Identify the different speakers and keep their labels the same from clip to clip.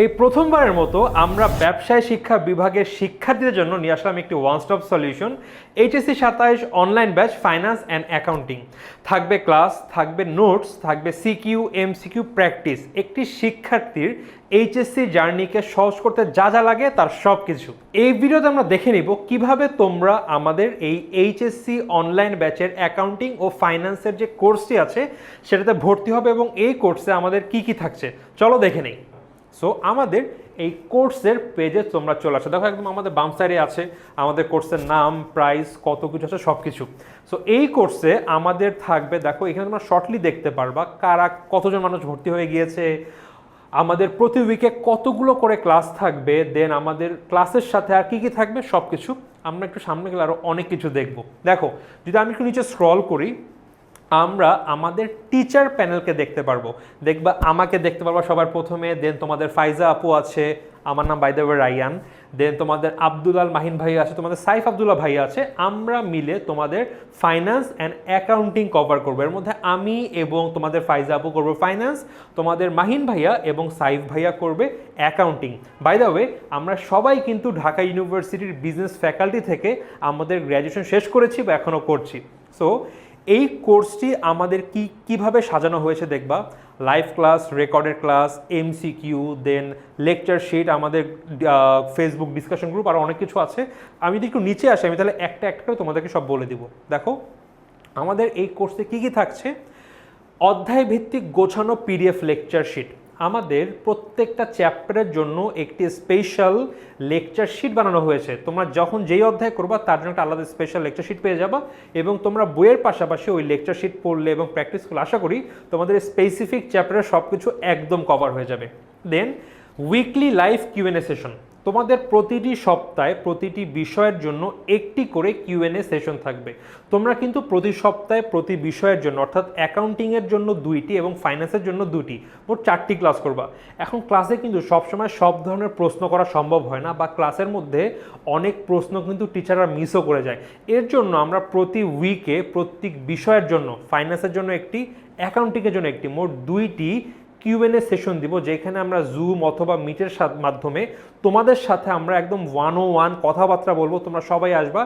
Speaker 1: এই প্রথমবারের মতো আমরা ব্যবসায় শিক্ষা বিভাগের শিক্ষার্থীদের জন্য নিয়ে আসলাম একটি ওয়ান স্টপ সলিউশন এইচএসসি সাতাইশ online batch finance and accounting থাকবে ক্লাস থাকবে নোটস থাকবে সিকিউ এমসিকিউ প্র্যাকটিস একটি শিক্ষার্থীর এইচএসসি জার্নিকে সহজ করতে যা যা লাগে তার সব কিছু এই ভিডিওতে আমরা দেখে নিব কীভাবে তোমরা আমাদের এই এইচএসসি অনলাইন ব্যাচের অ্যাকাউন্টিং ও ফাইন্যান্সের যে কোর্সটি আছে, সেটাতে ভর্তি হবে এবং এই কোর্সে আমাদের কি কি থাকছে। চলো দেখে নেই। সো আমাদের এই কোর্সের পেজে তোমরা চলে আসো। দেখো একদম আমাদের বাম সাইডে আছে, আমাদের কোর্সের নাম প্রাইস কত কিছু আছে সব কিছু সো এই কোর্সে আমাদের থাকবে, দেখো এখানে তোমরা শর্টলি দেখতে পারবা কারা কতজন মানুষ ভর্তি হয়ে গিয়েছে। আমাদের প্রতি উইকে কতগুলো করে ক্লাস থাকবে দেন আমাদের ক্লাসের সাথে আর কি কি থাকবে সব কিছু আমরা একটু সামনে গেলে আরও অনেক কিছু দেখব। দেখো, যদি আমি একটু নিচে স্ক্রল করি আমরা আমাদের টিচার প্যানেলকে দেখতে পারব। দেখবা, আমাকে দেখতে পারব সবার প্রথমে দেন তোমাদের ফাইজা আপু আছে, আমার নাম বাইদেবে রাইয়ান দেন তোমাদের আব্দুলাল মাহিন ভাই আছে, তোমাদের সাইফ আব্দুল্লাহ ভাই আছে, আমরা মিলে তোমাদের ফাইন্যান্স অ্যান্ড অ্যাকাউন্টিং কভার করব। এর মধ্যে আমি এবং তোমাদের ফাইজা আপু করব ফাইন্যান্স তোমাদের মাহিন ভাইয়া এবং সাইফ ভাইয়া করবে অ্যাকাউন্টিং বাই দ্য ওয়ে আমরা সবাই কিন্তু ঢাকা ইউনিভার্সিটির বিজনেস ফ্যাকাল্টি থেকে আমাদের গ্র্যাজুয়েশন শেষ করেছি বা এখনও করছি। সো এই কোর্সটি আমাদের কি, কীভাবে সাজানো হয়েছে দেখবা? Live class recorded class MCQ then lecture sheet আমাদের ফেসবুক ডিসকাশন গ্রুপ আর অনেক কিছু আছে। আমি যদি একটু নিচে আসি, আমি তাহলে একটা একটা করে তোমাদেরকে সব বলে দিব। দেখো, আমাদের এই কোর্সে কি কি থাকছে? অধ্যায় ভিত্তিক গোছানো পিডিএফ লেকচার শিট আমাদের প্রত্যেকটা চ্যাপ্টারের জন্য একটি স্পেশাল লেকচার শিট বানানো হয়েছে। তোমরা যখন যেই অধ্যায় করবা, তার জন্য একটা আলাদা স্পেশাল লেকচার শিট পেয়ে যাবা এবং তোমরা বইয়ের পাশাপাশি ওই লেকচার শিট পড়লে এবং প্র্যাকটিস করলে, আশা করি তোমাদের স্পেসিফিক চ্যাপ্টারের সব কিছু একদম কভার হয়ে যাবে। Then weekly live Q and A session তোমাদের প্রতিটি সপ্তাহে প্রতিটি বিষয়ের জন্য একটি করে কিউএনএ সেশন থাকবে। তোমরা কিন্তু প্রতি সপ্তাহে প্রতি বিষয়ের জন্য, অর্থাৎ অ্যাকাউন্টিংয়ের জন্য দুইটি এবং ফাইন্যান্সের জন্য দুটি মোট চারটি ক্লাস করবা। এখন ক্লাসে কিন্তু সবসময় সব ধরনের প্রশ্ন করা সম্ভব হয় না বা ক্লাসের মধ্যে অনেক প্রশ্ন কিন্তু টিচাররা মিসও করে যায়। এর জন্য আমরা প্রতি উইকে প্রত্যেক বিষয়ের জন্য ফাইন্যান্সের জন্য একটি অ্যাকাউন্টিংয়ের জন্য একটি, মোট দুইটি কিউএনএ সেশন দিব, যেখানে আমরা জুম অথবা মিটের মাধ্যমে তোমাদের সাথে আমরা একদম ওয়ান ও ওয়ান কথাবার্তা বলব, তোমরা সবাই আসবা।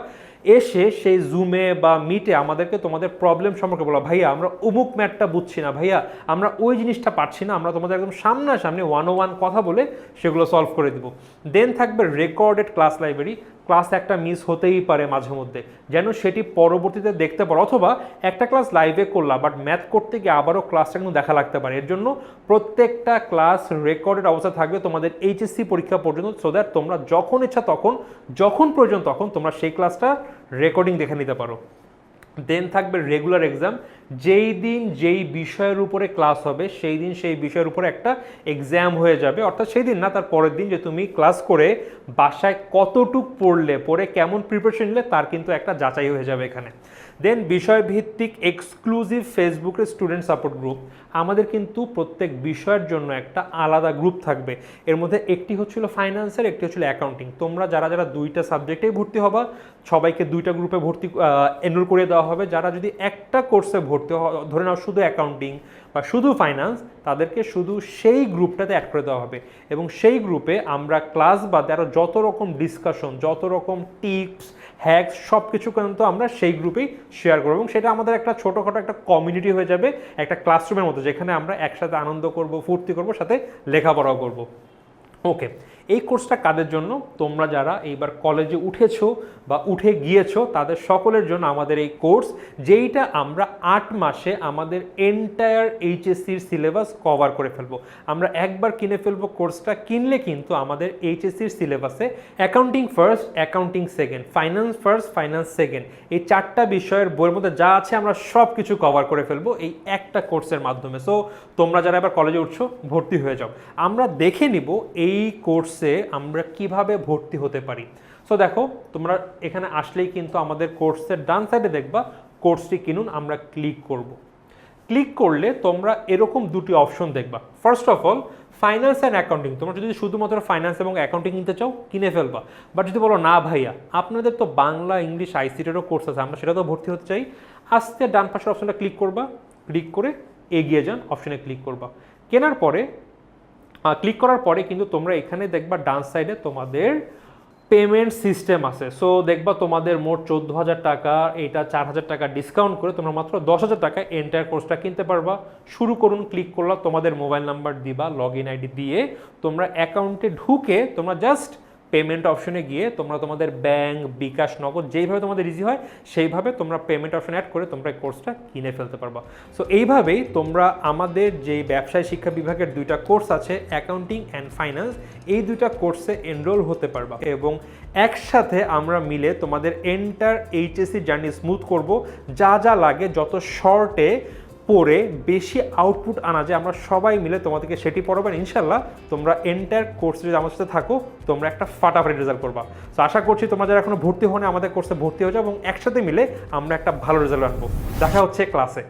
Speaker 1: এসে সেই জুমে বা মিটে আমাদেরকে তোমাদের প্রবলেম সম্পর্কে বলো। ভাইয়া, আমরা অমুক ম্যাটটা বুঝছি না, ভাইয়া, আমরা ওই জিনিসটা পারছি না, আমরা তোমাদের একদম সামনাসামনি ওয়ান ও ওয়ান কথা বলে সেগুলো সলভ করে দিব। দেন থাকবে রেকর্ডেড ক্লাস লাইব্রেরি ক্লাস একটা মিস হতেই পারে মাঝে মধ্যে। যেন সেটি পরবর্তীতে দেখতে পারো অথবা একটা ক্লাস লাইভে করলাম বাট ম্যাথ করতে গিয়ে আবারও ক্লাসটা কিন্তু দেখা লাগতে পারে। এর জন্য প্রত্যেকটা ক্লাস রেকর্ডেড অবস্থা থাকবে তোমাদের এইচএসসি পরীক্ষা পর্যন্ত সো দ্যাট তোমরা যখন ইচ্ছা তখন, যখন প্রয়োজন তখন তোমরা সেই ক্লাসটা রেকর্ডিং দেখে নিতে পারো। দেন থাকবে রেগুলার এক্সাম যেই দিন যেই বিষয়ের উপরে ক্লাস হবে, সেই দিন সেই বিষয়ের উপরে একটা এক্সাম হয়ে যাবে। অর্থাৎ সেই দিন না, তার পরের দিন যে তুমি ক্লাস করে বাসায় কতটুক পড়লে, পড়ে কেমন প্রিপারেশন নিলে, তার কিন্তু একটা যাচাই হয়ে যাবে এখানে। দেন বিষয়ভিত্তিক এক্সক্লুসিভ ফেসবুকের স্টুডেন্ট সাপোর্ট গ্রুপ আমাদের কিন্তু প্রত্যেক বিষয়ের জন্য একটা আলাদা গ্রুপ থাকবে। এর মধ্যে একটি হচ্ছিল ফাইন্যান্সের একটি হচ্ছিল অ্যাকাউন্টিং তোমরা যারা যারা দুইটা সাবজেক্টেই ভর্তি হবা, সবাইকে দুইটা গ্রুপে ভর্তি এনরোল করে দেওয়া হবে। যারা যদি একটা কোর্সে ভর্তি ধরে নাও শুধু অ্যাকাউন্টিং বা শুধু ফাইন্যান্স তাদেরকে শুধু সেই গ্রুপটাতে অ্যাড করে দেওয়া হবে। এবং সেই গ্রুপে আমরা ক্লাস বা আরও যত রকম ডিসকাশন যত রকম টিপস হ্যাকস সব কিছু কিন্তু আমরা সেই গ্রুপেই শেয়ার করব। এবং সেটা আমাদের একটা ছোটোখাটো একটা কমিউনিটি হয়ে যাবে, একটা ক্লাসরুমের মতো, যেখানে আমরা একসাথে আনন্দ করব, ফুর্তি করব, সাথে লেখাপড়াও করব। ওকে এই কোর্সটা কাদের জন্য? তোমরা যারা এইবার কলেজে উঠেছো বা উঠে গিয়েছো, তাদের সকলের জন্য আমাদের এই কোর্স যেইটা আমরা আট মাসে আমাদের এন্টায়ার এইচএসসির সিলেবাস কভার করে ফেলব। আমরা একবার কিনে ফেলব কোর্সটা কিনলে কিন্তু আমাদের এইচএসসির সিলেবাসে accounting first accounting second finance first finance second এই চারটা বিষয়ের বইয়ের মধ্যে যা আছে আমরা সব কিছু কভার করে ফেলব এই একটা কোর্সের মাধ্যমে। সো তোমরা যারা এবার কলেজে উঠছো, ভর্তি হয়ে যাও। আমরা দেখে নিব এই কোর্স কোর্সে আমরা কীভাবে ভর্তি হতে পারি? সো দেখো, তোমরা এখানে আসলেই কিন্তু আমাদের কোর্সের ডান সাইডে দেখবা কোর্সটি কিনুন, আমরা ক্লিক করব। ক্লিক করলে তোমরা এরকম দুটি অপশন দেখবা। First of all finance and accounting তোমরা যদি শুধুমাত্র ফাইন্যান্স এবং অ্যাকাউন্টিং কিনতে চাও, কিনে ফেলবা। বাট যদি বলো, না ভাইয়া, আপনাদের তো বাংলা, ইংলিশ আইসিটেরও কোর্স আছে, আমরা সেটা তো ভর্তি হতে চাই। আস্তে ডান পাশের অপশনটা ক্লিক করবা ক্লিক করে এগিয়ে যান অপশনে ক্লিক করবা। কেনার পরে ক্লিক করার পরে কিন্তু তোমরা এখানে দেখবা ডান সাইডে তোমাদের পেমেন্ট সিস্টেম আছে। সো দেখবা তোমাদের মোট চোদ্দ হাজার টাকা, এটা চার হাজার টাকা ডিসকাউন্ট করে তোমরা মাত্র দশ হাজার টাকা এন্টার কোর্সটা কিনতে পারবা। শুরু করুন ক্লিক করলা, তোমাদের মোবাইল নাম্বার দিবা লগ ইন আইডি দিয়ে তোমরা অ্যাকাউন্টে ঢুকে তোমরা জাস্ট পেমেন্ট অপশনে গিয়ে তোমরা তোমাদের ব্যাংক বিকাশ, নগদ, যেইভাবে তোমাদের ইজি হয়, সেইভাবে তোমরা পেমেন্ট অপশন অ্যাড করে তোমরা এই কোর্সটা কিনে ফেলতে পারবা। সো এইভাবেই তোমরা আমাদের যে ব্যবসায় শিক্ষা বিভাগের দুইটা কোর্স আছে অ্যাকাউন্টিং অ্যান্ড ফাইন্যান্স এই দুইটা কোর্সে এনরোল হতে পারবা। এবং একসাথে আমরা মিলে তোমাদের এন্টার এইচএসসি জার্নি স্মুথ করব। যা যা লাগে, যত শর্টে পড়ে বেশি আউটপুট আনা যায়। আমরা সবাই মিলে তোমাদেরকে সেটি পড়াবেন। ইনশাল্লাহ তোমরা এন্টার কোর্সে যদি আমার সাথে থাকো, তোমরা একটা ফাটাফাটি রেজাল্ট করবা। তো আশা করছি তোমরা যারা এখনও ভর্তি হনে আমাদের কোর্সে ভর্তি হয়ে যাও এবং একসাথে মিলে আমরা একটা ভালো রেজাল্ট আনব। দেখা হচ্ছে ক্লাসে